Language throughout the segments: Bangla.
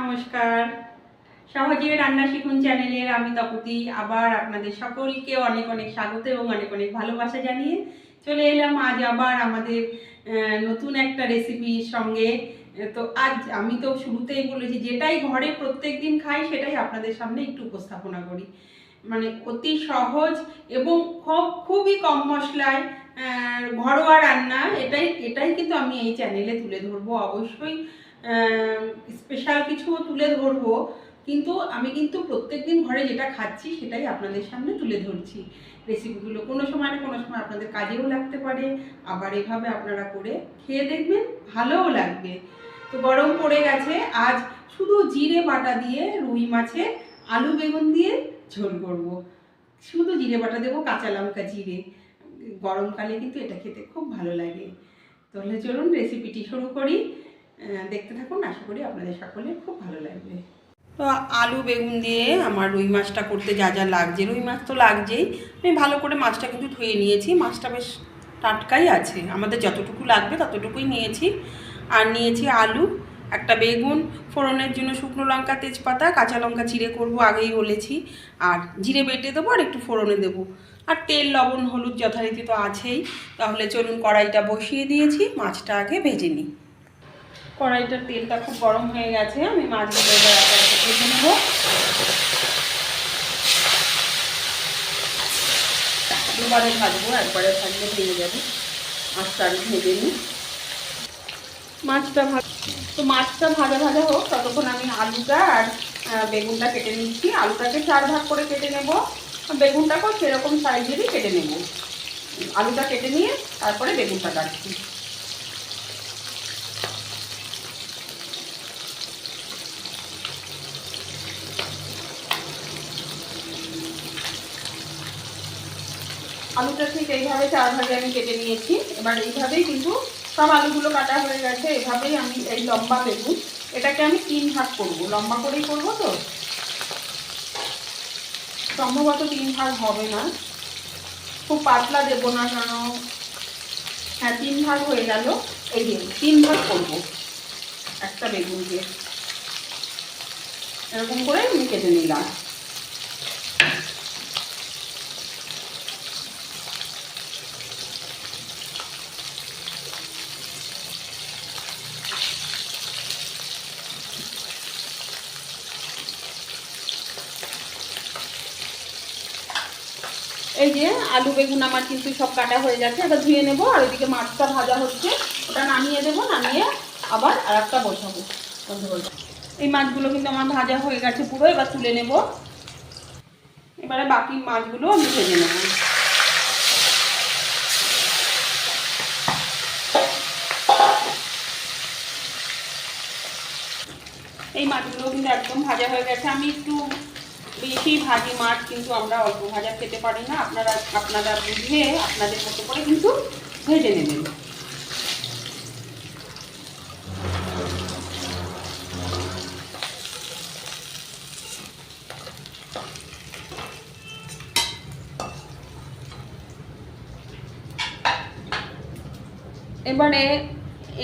নমস্কার। সহজে রান্না শিখুন চ্যানেলের আমি তপতি। আবার আপনাদের সকলকে অনেক অনেক স্বাগত এবং অনেক অনেক ভালোবাসা জানিয়ে চলে এলাম আজ আবার আমাদের নতুন একটা রেসিপির সঙ্গে। তো আজ আমি তো শুরুতেই বলেছি, যেটাই ঘরে প্রত্যেক দিন খাই, সেটাই আপনাদের সামনে একটু উপস্থাপনা করি। মানে অতি সহজ এবং খুব, খুবই কম মশলায় ঘরোয়া রান্না। এটাই এটাই কিন্তু আমি এই চ্যানেলে তুলে ধরবো। অবশ্যই স্পেশাল কিছু তুলে ধরবো। কিন্তু আমি কিন্তু প্রত্যেক দিন ঘরে যেটা খাচ্ছি, সেটাই আপনাদের সামনে তুলে ধরছি। রেসিপিগুলো কোনো সময় না কোনো সময় আপনাদের কাজেও লাগতে পারে, আবার এভাবে আপনারা করে খেয়ে দেখবেন, ভালোও লাগবে। তো গরম পড়ে গেছে, আজ শুধু জিরে বাটা দিয়ে রুই মাছে আলু বেগুন দিয়ে ঝোল করব। শুধু জিরে বাটা দেবো, কাঁচা লঙ্কা জিরে। গরমকালে কিন্তু এটা খেতে খুব ভালো লাগে। তাহলে চলুন রেসিপিটি শুরু করি। দেখতে থাকুন, আশা করি আপনাদের সকলের খুব ভালো লাগবে। তো আলু, বেগুন দিয়ে আমার রুই মাছটা করতে যা যা লাগছে, রুই মাছ তো লাগছেই। আমি ভালো করে মাছটা কিন্তু ধুয়ে নিয়েছি, মাছটা বেশ টাটকাই আছে। আমাদের যতটুকু লাগবে ততটুকুই নিয়েছি। আর নিয়েছি আলু, একটা বেগুন, ফোড়নের জন্য শুকনো লঙ্কা, তেজপাতা, কাঁচা লঙ্কা চিড়ে করব, আগেই বলেছি। আর জিরে বেটে দেবো আর একটু ফোড়নে দেবো। আর তেল, লবণ, হলুদ যথারীতি তো আছেই। তাহলে চলুন কড়াইটা বসিয়ে দিয়েছি, মাছটা আগে ভেজে নিই। কড়াইটার তেলটা খুব গরম হয়ে গেছে, আমি মাছগুলো এবার ভেজে নেব। দুবারে ভাজবো, একবারে ভাজলে ভেঙে যাবে। মাছটা আগে ভেজে নিই। মাছটা ভাজ তো মাছটা ভাজা ভাজা হোক, ততক্ষণ আমি আলুটা আর বেগুনটা কেটে নিচ্ছি। আলুটাকে চার ভাগ করে কেটে নেব। বেগুনটাকেও সেরকম সাইজেরই কেটে নেব। আলুটা কেটে নিয়ে তারপরে বেগুনটা কাটছি। আলুটা ঠিক এইভাবে চার ভাগে আমি কেটে নিয়েছি। এবার এইভাবেই কিন্তু সব আলুগুলো কাটা হয়ে গেছে, এভাবেই আমি এই লম্বা বেগুন। এটাকে আমি তিন ভাগ করব। লম্বা করেই করব তো? সম্ভবত তিন ভাগ হবে না। খুব পাতলা দেবো না কেন হ্যাঁ তিন ভাগ হয়ে গেল। এই যে, তিন ভাগ করব একটা বেগুনকে। এরকম করে আমি কেটে নিলাম। এই যে আলু, বেগুন আমার কিন্তু সব কাটা হয়ে যাচ্ছে এবার ধুয়ে নেব, আর ওইদিকে মাছটা ভাজা হচ্ছে। ওটা নামিয়ে দেবো, নামিয়ে আবার আর একটা বসাবো এই মাছগুলো কিন্তু আমার ভাজা হয়ে গেছে পুরো, এবার তুলে নেব। এবারে বাকি মাছগুলো আমি ভেজে নেব। এই মাছগুলো কিন্তু একদম ভাজা হয়ে গেছে। আমি একটু বেশি ভাজি মাছ কিন্তু আমরা অল্প ভাজা খেতে পারি না। আপনারা আপনারা বুঝে আপনাদের মতো করে কিন্তু ভেজে নেবেন। এবারে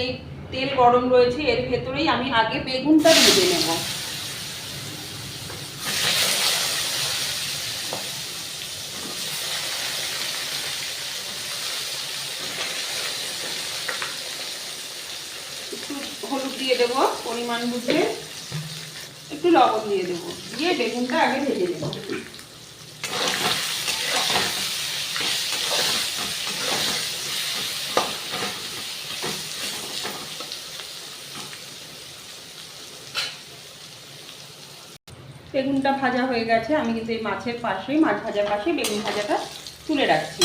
এই তেল গরম রয়েছে, এর ভেতরেই আমি আগে বেগুনটা ভেজে নেব একটু হলুদ দিয়ে দেবো পরিমাণ বুঝে। একটু লবণ দিয়ে দেবো। দিয়ে বেগুনটা আগে ভেজে দেবো বেগুনটা ভাজা হয়ে গেছে। আমি কিন্তু এই মাছের পাশেই, মাছ ভাজার পাশে বেগুন ভাজাটা তুলে রাখছি।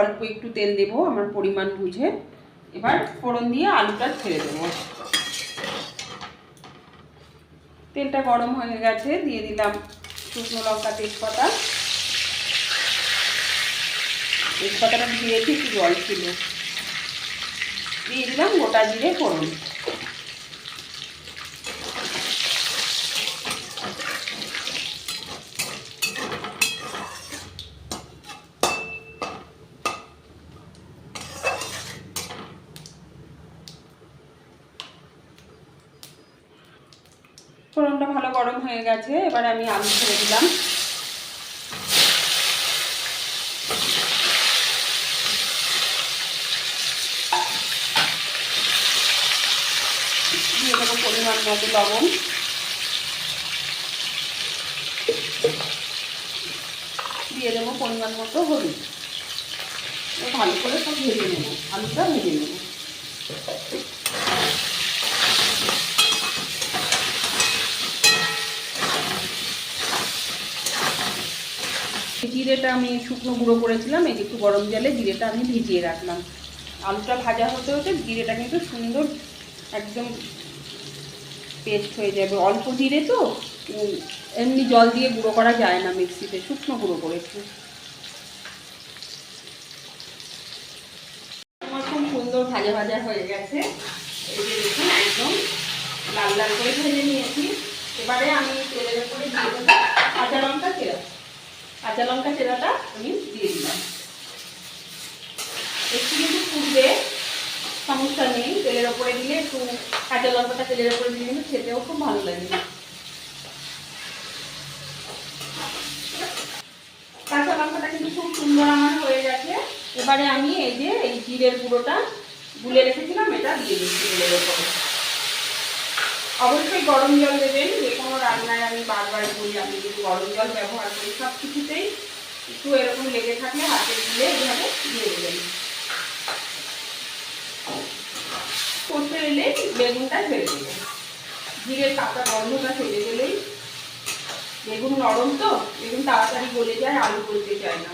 অল্প একটু তেল দেব, আমার পরিমাণ বুঝে। এবার ফোড়ন দিয়ে আলুটা ছেড়ে দেবো। তেলটা গরম হয়ে গেছে, দিয়ে দিলাম শুকনো লঙ্কা তেজপাতা। তেজপাতাটা ধুয়েছি একটু জল ছিল। দিয়ে দিলাম গোটা জিরে ফোড়ন। জলটা ভালো গরম হয়ে গেছে, এবার আমি আলু ছেড়ে দিলাম। দিয়ে দেবো পরিমাণ মতো লবণ। দিয়ে দেবো পরিমাণ মতো হলুদ। ভালো করে সব ভেজে নেব, আলুটা ভেজে নেব। জিরেটা আমি শুকনো গুঁড়ো করেছিলাম, এই যে একটু গরম জলে জিরেটা আমি ভিজিয়ে রাখলাম। আলুটা ভাজা হতে হতে জিরেটা কিন্তু সুন্দর একদম পেস্ট হয়ে যাবে। অল্প জিরে তো এমনি জল দিয়ে গুঁড়ো করা যায় না মিক্সিতে, শুকনো গুঁড়ো করেছি। আমার খুব সুন্দর ভাজা ভাজা হয়ে গেছে। এই যে দেখুন, একদম লাল লাল করে ভেজে নিয়েছি। এবারে আমি তেলের উপরে দিয়ে দেবো কাঁচা লঙ্কা চেরা কাঁচা লঙ্কা চেরাটা আমি দিয়ে দিলাম। একটু কিন্তু ফুটবে, সমস্যা নেই, তেলের ওপরে দিলে একটু কাঁচা লঙ্কাটা তেলের ওপরে দিলে কিন্তু খেতেও খুব ভালো লাগে। কাঁচা লঙ্কাটা কিন্তু খুব সুন্দর আমার হয়ে গেছে। এবারে আমি এই যে এই জিরের গুঁড়োটা গুলে রেখেছিলাম, এটা দিয়ে দিচ্ছি তেলের ওপরে। অবশ্যই গরম জল দেবেন, যে কোনো রান্নায় আমি বারবার বলি আমি যদি গরম জল ব্যবহার করি সব কিছুতেই একটু এরকম লেগে থাকলে হাতে দিলে এইভাবে দিয়ে দেবেন। করতে এলে বেগুনটা ছেড়ে দেবেন। জিরের কাঁচা গন্ধটা ফেলে গেলেই বেগুন নরম তো, বেগুন তাড়াতাড়ি গলে যায়, আলু গলতে চায় না।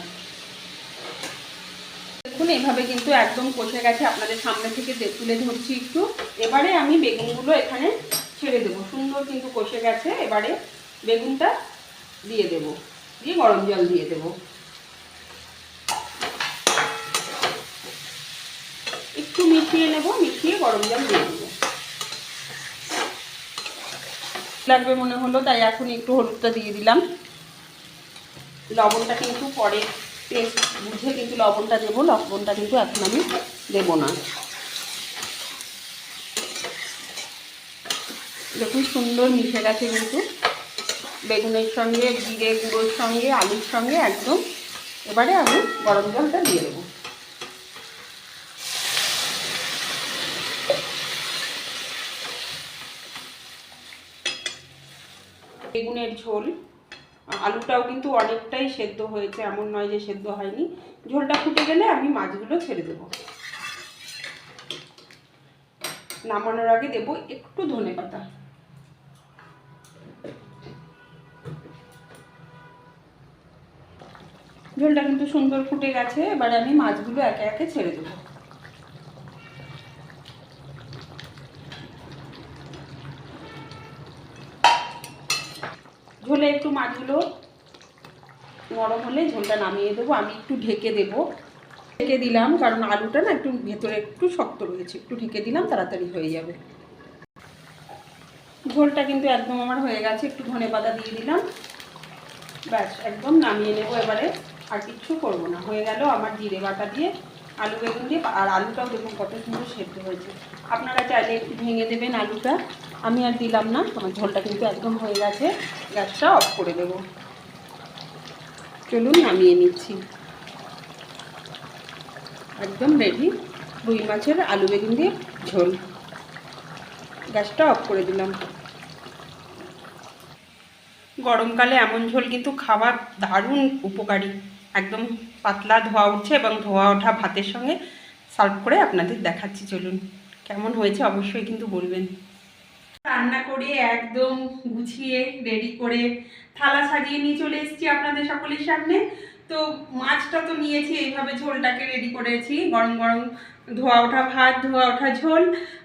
দেখুন, এভাবে কিন্তু একদম কষে গেছে, আপনাদের সামনে থেকে তুলে ধরছি একটু। এবারে আমি বেগুনগুলো এখানে ছেড়ে দেবো। সুন্দর কিন্তু কষে গেছে, এবারে বেগুনটা দিয়ে দেবো। দিয়ে গরম জল দিয়ে দেবো। একটু মিশিয়ে নেব, মিশিয়ে গরম জল দিয়ে দেবো। লাগবে মনে হলো, তাই এখন একটু হলুদটা দিয়ে দিলাম। লবণটা কিন্তু পরে টেস্ট বুঝে কিন্তু লবণটা দেবো, লবণটা কিন্তু এখন আমি দেবো না। দেখুন সুন্দর মিশে গেছে কিন্তু। বেগুনের সঙ্গে, জিরে গুঁড়োর সঙ্গে, আলুর সঙ্গে একদম। এবারে আমি গরম জলটা দিয়ে দেবো। বেগুনের ঝোল। আলুটাও কিন্তু অনেকটাই সেদ্ধ হয়েছে, এমন নয় যে সেদ্ধ হয়নি। ঝোলটা ফুটে গেলে আমি মাছগুলো ছেড়ে দেবো। নামানোর আগে দেবো একটু ধনে পাতা। ঝোলটা কিন্তু সুন্দর ফুটে গেছে, এবার আমি মাছগুলো একে একে ছেড়ে দেবো। ঝোলে একটু মাছগুলো নরম হলে ঝোলটা নামিয়ে দেবো, আমি একটু ঢেকে দেবো। ঢেকে দিলাম, কারণ আলুটা না একটু ভেতরে একটু শক্ত রয়েছে, একটু ঢেকে দিলাম, তাড়াতাড়ি হয়ে যাবে। ঝোলটা কিন্তু একদম আমার হয়ে গেছে, একটু ধনে পাতা দিয়ে দিলাম। ব্যাস, একদম নামিয়ে নেব এবারে। আর কিচ্ছু করব না। হয়ে গেল আমার জিরে বাটা দিয়ে, আলু বেগুন দিয়ে, আর আলুটাও দেখুন কত সুন্দর সেদ্ধ হয়েছে। আপনারা চাইলে একটু ভেঙে দেবেন আলুটা। আমি আর দিলাম না, আমার ঝোলটা কিন্তু একদম হয়ে গেছে। গ্যাসটা অফ করে দেব। চলুন, নামিয়ে নিচ্ছি। একদম রেডি রুই মাছের আলু বেগুন দিয়ে ঝোল। গ্যাসটা অফ করে দিলাম। গরমকালে এমন ঝোল কিন্তু খাবার দারুণ উপকারী। একদম পাতলা ধোয়া উঠছে এবং ধোয়া ওঠা ভাতের সঙ্গে সার্ভ করে আপনাদের দেখাচ্ছি, চলুন। কেমন হয়েছে অবশ্যই কিন্তু বলবেন। রান্না করে একদম গুছিয়ে রেডি করে থালা সাজিয়ে নিয়ে চলে এসেছি আপনাদের সকলের সামনে। তো মাছটা তো নিয়েছি, এইভাবে ঝোলটাকে রেডি করেছি। গরম গরম ধোয়া ওঠা ভাত, ধোয়া ওঠা ঝোল।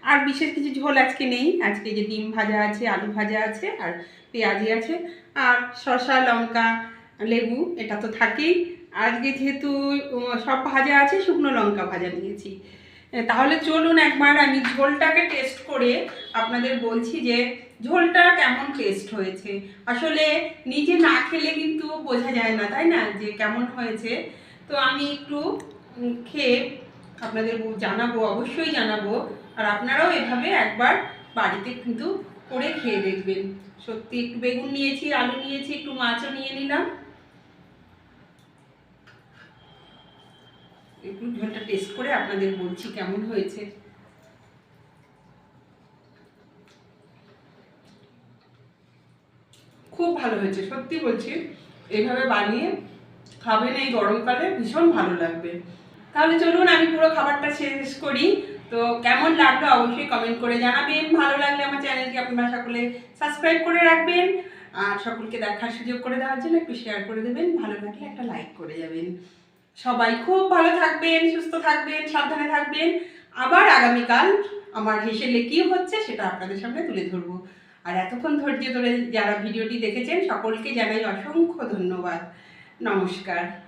আর বিশেষ কিছু ঝোল আজকে নেই। আজকে যে ডিম ভাজা আছে, আলু ভাজা আছে, আর পেঁয়াজি আছে, আর শসা, লঙ্কা, লেবু, এটা তো থাকেই। আজকে যেহেতু সব ভাজা আছে, শুকনো লঙ্কা ভাজা নিয়েছি তাহলে চলুন একবার আমি ঝোলটাকে টেস্ট করে আপনাদের বলছি যে ঝোলটা কেমন টেস্ট হয়েছে। আসলে নিজে না খেলে কিন্তু বোঝা যায় না, তাই না? যে কেমন হয়েছে। তো আমি একটু খেয়ে আপনাদের জানাব, অবশ্যই জানাব। আর আপনারাও এভাবে একবার বাড়িতে কিন্তু করে খেয়ে দেখবেন। সত্যি একটু বেগুন নিয়েছি, আলু নিয়েছি, একটু মাছও নিয়ে নিলাম। একটু ঝোলটা টেস্ট করে আপনাদের বলছি কেমন হয়েছে। খুব ভালো হয়েছে, সত্যি বলছি। এইভাবে বানিয়ে খাবেন এই গরমকালে, ভীষণ ভালো লাগবে। তাহলে চলুন, আমি পুরো খাবারটা শেষ করি। তো কেমন লাগল অবশ্যই কমেন্ট করে জানাবেন। ভালো লাগলে আমার চ্যানেলকে আপনারা সকলে সাবস্ক্রাইব করে রাখবেন। আর সকলকে দেখার সুযোগ করে দেওয়ার জন্য একটু শেয়ার করে দেবেন। ভালো লাগলে একটা লাইক করে যাবেন। সবাই খুব ভালো থাকবেন, সুস্থ থাকবেন, সাবধানে থাকবেন। আবার আগামীকাল আমার হেসেলে কী হচ্ছে সেটা আপনাদের সামনে তুলে ধরবো। আর এতক্ষণ ধৈর্য ধরে যারা ভিডিওটি দেখেছেন, সকলকে জানাই অসংখ্য ধন্যবাদ। নমস্কার।